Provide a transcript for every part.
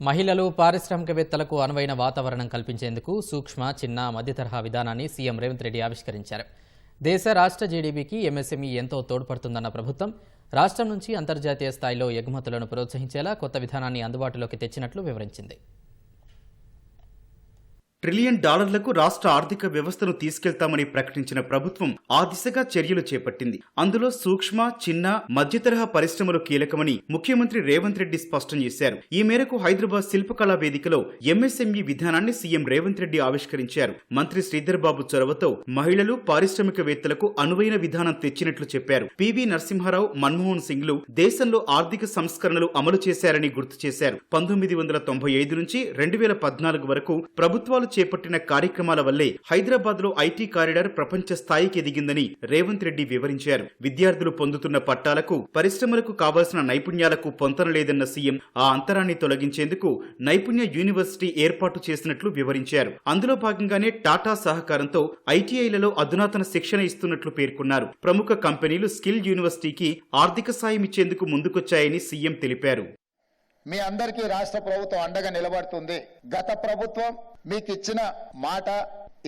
మహిళలు పారిశ్రామికవేత్తలకు అనువైన వాతావరణం కల్పించేందుకు సూక్ష్మ చిన్న మధ్యతరహా విధానాన్ని సీఎం రేవంత్ రెడ్డి ఆవిష్కరించారు. దేశ రాష్ట్ర జీడీపీకి ఎంఎస్ఎంఈ ఎంతో తోడ్పడుతుందన్న ప్రభుత్వం రాష్ట్రం నుంచి అంతర్జాతీయ స్థాయిలో ఎగుమతులను ప్రోత్సహించేలా కొత్త విధానాన్ని అందుబాటులోకి తెచ్చినట్లు వివరించింది. ట్రిలియన్ డాలర్లకు రాష్ట్ర ఆర్థిక వ్యవస్థను తీసుకెళ్తామని ప్రకటించిన ప్రభుత్వం ఆ దిశగా చర్యలు చేపట్టింది. అందులో సూక్ష్మ చిన్న మధ్యతరహా పరిశ్రమలు కీలకమని ముఖ్యమంత్రి రేవంత్ రెడ్డి స్పష్టం చేశారు. ఈ మేరకు హైదరాబాద్ శిల్పకళా వేదికలో ఎంఎస్ఎంఈ విధానాన్ని సీఎం రేవంత్ రెడ్డి ఆవిష్కరించారు. మంత్రి శ్రీధర్ బాబు చొరవతో మహిళలు పారిశ్రామికవేత్తలకు అనువైన విధానం తెచ్చినట్లు చెప్పారు. పివి నరసింహారావు మన్మోహన్ సింగ్లు దేశంలో ఆర్థిక సంస్కరణలు అమలు చేశారని గుర్తు చేశారు. పంతొమ్మిది వందల తొంభై ఐదు నుంచి రెండు వేల పద్నాలుగు వరకు ప్రభుత్వాలు చేపట్టిన కార్యక్రమాల వల్లే హైదరాబాద్లో ఐటీ కారిడార్ ప్రపంచ స్థాయికి ఎదిగిందని రేవంత్ రెడ్డి వివరించారు. విద్యార్థులు పొందుతున్న పట్టాలకు పరిశ్రమలకు కావాల్సిన నైపుణ్యాలకు పొంతనలేదన్న సీఎం ఆ అంతరాన్ని తొలగించేందుకు నైపుణ్య యూనివర్సిటీ ఏర్పాటు చేసినట్లు వివరించారు. అందులో భాగంగానే టాటా సహకారంతో ఐటీఐలలో అధునాతన శిక్షణ ఇస్తున్నట్లు పేర్కొన్నారు. ప్రముఖ కంపెనీలు స్కిల్ యూనివర్సిటీకి ఆర్థిక సాయం ఇచ్చేందుకు ముందుకొచ్చాయని సీఎం తెలిపారు. మీ అందరికీ రాష్ట్ర ప్రభుత్వం అండగా నిలబడుతుంది. గత ప్రభుత్వం మీకు ఇచ్చిన మాట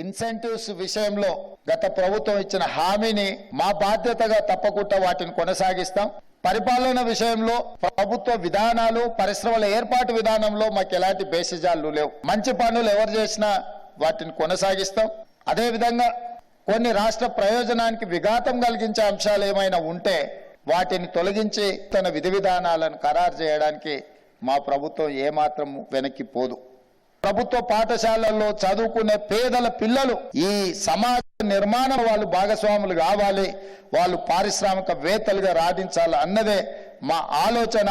ఇన్సెంటివ్స్ విషయంలో గత ప్రభుత్వం ఇచ్చిన హామీని మా బాధ్యతగా తప్పకుండా వాటిని కొనసాగిస్తాం. పరిపాలన విషయంలో ప్రభుత్వ విధానాలు పరిశ్రమల ఏర్పాటు విధానంలో మాకు ఎలాంటి బేసిజాలు లేవు. మంచి పనులు ఎవరు చేసినా వాటిని కొనసాగిస్తాం. అదేవిధంగా కొన్ని రాష్ట్ర ప్రయోజనానికి విఘాతం కలిగించే అంశాలు ఏమైనా ఉంటే వాటిని తొలగించి తన విధి విధానాలను ఖరారు చేయడానికి మా ప్రభుత్వం ఏమాత్రం వెనక్కి పోదు. ప్రభుత్వ పాఠశాలల్లో చదువుకునే పేదల పిల్లలు ఈ సమాజ నిర్మాణం వాళ్ళు భాగస్వాములు కావాలి వాళ్ళు పారిశ్రామికవేత్తలుగా రాణించాలి అన్నదే మా ఆలోచన.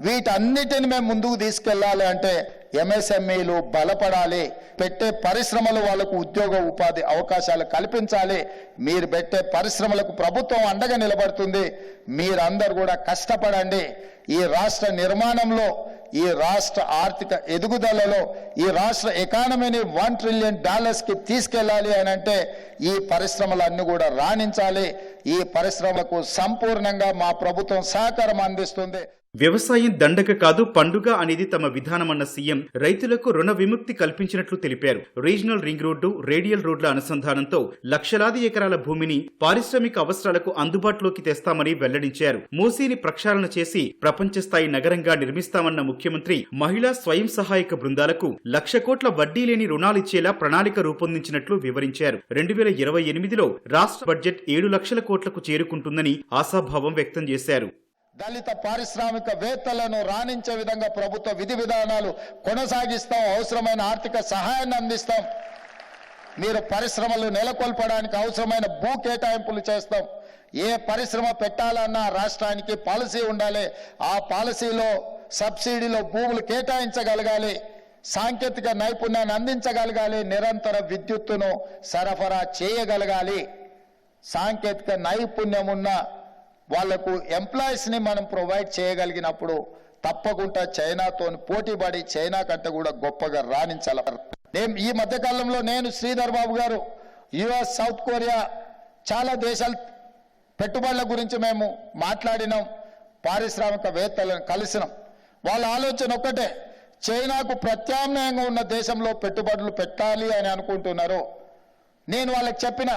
వీటన్నిటిని మేము ముందుకు తీసుకెళ్ళాలి అంటే ఎంఎస్ఎంఈలు బలపడాలి పెట్టే పరిశ్రమలు వాళ్ళకు ఉద్యోగ ఉపాధి అవకాశాలు కల్పించాలి. మీరు పెట్టే పరిశ్రమలకు ప్రభుత్వం అండగా నిలబడుతుంది. మీరందరూ కూడా కష్టపడండి. ఈ రాష్ట్ర నిర్మాణంలో ఈ రాష్ట్ర ఆర్థిక ఎదుగుదలలో ఈ రాష్ట్ర ఎకానమీని వన్ ట్రిలియన్ డాలర్స్కి తీసుకెళ్ళాలి తీసుకెళ్ళాలి అని అంటే ఈ పరిశ్రమలన్నీ కూడా రాణించాలి. ఈ పరిశ్రమలకు సంపూర్ణంగా మా ప్రభుత్వం సహకారం అందిస్తుంది. వ్యవసాయం దండగ కాదు పండుగ అనేది తమ విధానమన్న సీఎం రైతులకు రుణ విముక్తి కల్పించినట్లు తెలిపారు. రీజనల్ రింగ్ రోడ్డు రేడియల్ రోడ్ల అనుసంధానంతో లక్షలాది ఎకరాల భూమిని పారిశ్రామిక అవసరాలకు అందుబాటులోకి తెస్తామని వెల్లడించారు. మూసీని ప్రక్షాళన చేసి ప్రపంచ స్థాయి నగరంగా నిర్మిస్తామన్న ముఖ్యమంత్రి మహిళా స్వయం సహాయక బృందాలకు లక్ష కోట్ల వడ్డీ లేని రుణాలిచ్చేలా ప్రణాళిక రూపొందించినట్లు వివరించారు. రెండు వేల ఇరవై ఎనిమిదిలో రాష్ట్ర బడ్జెట్ ఏడు లక్షల కోట్లకు చేరుకుంటుందని ఆశాభావం వ్యక్తం చేశారు. దళిత పారిశ్రామికవేత్తలను రాణించే విధంగా ప్రభుత్వ విధి విధానాలు కొనసాగిస్తాం అవసరమైన ఆర్థిక సహాయాన్ని అందిస్తాం. మీరు పరిశ్రమలు నెలకొల్పడానికి అవసరమైన భూ కేటాయింపులు చేస్తాం. ఏ పరిశ్రమ పెట్టాలన్నా రాష్ట్రానికి పాలసీ ఉండాలి. ఆ పాలసీలో సబ్సిడీలో భూములు కేటాయించగలగాలి. సాంకేతిక నైపుణ్యాన్ని అందించగలగాలి. నిరంతర విద్యుత్తును సరఫరా చేయగలగాలి. సాంకేతిక నైపుణ్యం ఉన్న వాళ్ళకు ఎంప్లాయీస్ని మనం ప్రొవైడ్ చేయగలిగినప్పుడు తప్పకుండా చైనాతో పోటీపడి చైనా కంటే కూడా గొప్పగా రాణించాల. నేను ఈ మధ్యకాలంలో నేను శ్రీధర్ బాబు గారు యుఎస్ సౌత్ కొరియా చాలా దేశాల పెట్టుబడుల గురించి మేము మాట్లాడినాం పారిశ్రామికవేత్తలను కలిసినాం. వాళ్ళ ఆలోచన ఒక్కటే చైనాకు ప్రత్యామ్నాయంగా ఉన్న దేశంలో పెట్టుబడులు పెట్టాలి అని అనుకుంటున్నారు నేను వాళ్ళకి చెప్పిన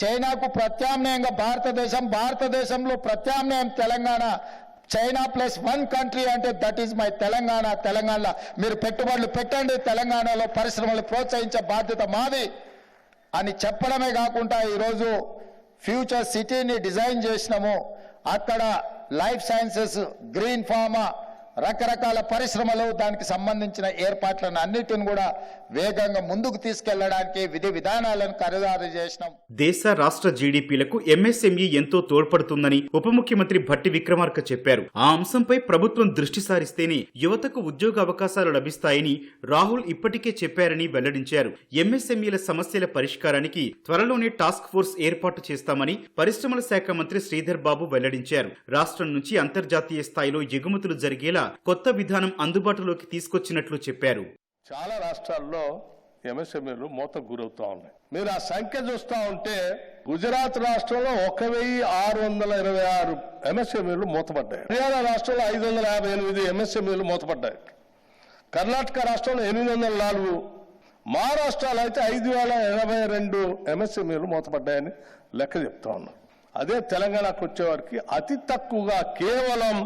చైనాకు ప్రత్యామ్నాయంగా భారతదేశం భారతదేశంలో ప్రత్యామ్నాయం Telangana. China plus one country అంటే దట్ ఈజ్ మై తెలంగాణ తెలంగాణలో మీరు పెట్టుబడులు పెట్టండి తెలంగాణలో పరిశ్రమలు ప్రోత్సహించే బాధ్యత మాది అని చెప్పడమే కాకుండా ఈరోజు ఫ్యూచర్ సిటీని డిజైన్ చేసినాము. అక్కడ లైఫ్ సైన్సెస్ గ్రీన్ ఫార్మా రకరకాల పరిశ్రమలు దానికి సంబంధించిన ఏర్పాట్లను అన్నిటిని కూడా వేగంగా ముందుకు తీసుకెళ్ళడానికి విధి విధానాలను ఖరీదారు చేసినాం. దేశ రాష్ట్ర జీడీపీలకు ఎంఎస్ఎంఈ ఎంతో తోడ్పడుతుందని ఉప ముఖ్యమంత్రి భట్టి విక్రమార్క చెప్పారు. ఆ అంశంపై ప్రభుత్వం దృష్టి సారిస్తేనే యువతకు ఉద్యోగ అవకాశాలు లభిస్తాయని రాహుల్ ఇప్పటికే చెప్పారని వెల్లడించారు. ఎంఎస్ఎంఈల సమస్యల పరిష్కారానికి త్వరలోనే టాస్క్ ఫోర్స్ ఏర్పాటు చేస్తామని పరిశ్రమల శాఖ మంత్రి శ్రీధర్ బాబు వెల్లడించారు. రాష్ట్రం నుంచి అంతర్జాతీయ స్థాయిలో ఎగుమతులు జరిగేలా కొత్త విధానం అందుబాటులోకి తీసుకొచ్చినట్లు చెప్పారు. చాలా రాష్ట్రాల్లో ఎంఎస్ఎంఈలు మూతకు గురవుతా ఉన్నాయి. మీరు ఆ సంఖ్య చూస్తా ఉంటే గుజరాత్ రాష్ట్రంలో ఒక వెయ్యి ఆరు వందల ఇరవై ఆరు ఎంఎస్ఎంఈలు మూతపడ్డాయి. హర్యానా రాష్ట్రంలో ఐదు వందల యాభై ఎనిమిది ఎంఎస్ఎంఈలు మూతపడ్డాయి. కర్ణాటక రాష్ట్రంలో ఎనిమిది వందల నాలుగు. మహారాష్ట్రలో అయితే ఐదు వేల ఎనభై రెండు ఎంఎస్ఎంఈలు మూతపడ్డాయని లెక్క చెప్తా ఉన్నాం. అదే తెలంగాణకు వచ్చేవారికి అతి తక్కువగా కేవలం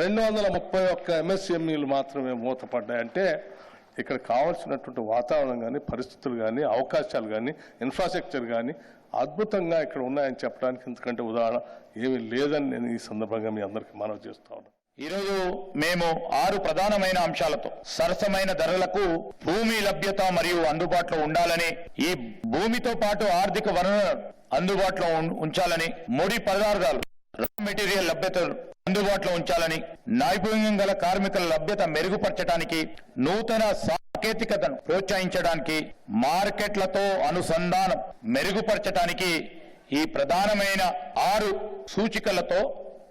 రెండు వందల ముప్పై ఒక్క ఎంఎస్ఎంఈలు మాత్రమే మూతపడ్డాయంటే ఇక్కడ కావాల్సినటువంటి వాతావరణం కానీ పరిస్థితులు కానీ అవకాశాలు కానీ ఇన్ఫ్రాస్ట్రక్చర్ కానీ అద్భుతంగా ఇక్కడ ఉన్నాయని చెప్పడానికి ఎందుకంటే ఉదాహరణ ఏమీ లేదని నేను ఈ సందర్భంగా మీ అందరికీ మనవి చేస్తా ఈరోజు మేము ఆరు ప్రధానమైన అంశాలతో సరసమైన ధరలకు భూమి లభ్యత మరియు అందుబాటులో ఉండాలని ఈ భూమితో పాటు ఆర్థిక వనరులను అందుబాటులో ఉం- ఉంచాలని ముడి పదార్థాలు రా మెటీరియల్ లభ్యత అందుబాటులో ఉంచాలని నైపుణ్యం గల కార్మికుల లభ్యత మెరుగుపరచడానికి నూతన సాంకేతికతను ప్రోత్సహించడానికి మార్కెట్లతో అనుసంధానం మెరుగుపరచడానికి ఈ ప్రధానమైన ఆరు సూచికలతో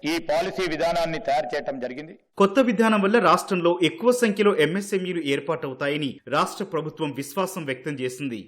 ఈ పాలసీ విధానాన్ని తయారు చేయడం జరిగింది. కొత్త విధానం వల్ల రాష్ట్రంలో ఎక్కువ సంఖ్యలో ఎంఎస్ఎంఈలు ఏర్పాటవుతాయని రాష్ట్ర ప్రభుత్వం విశ్వాసం వ్యక్తం చేసింది.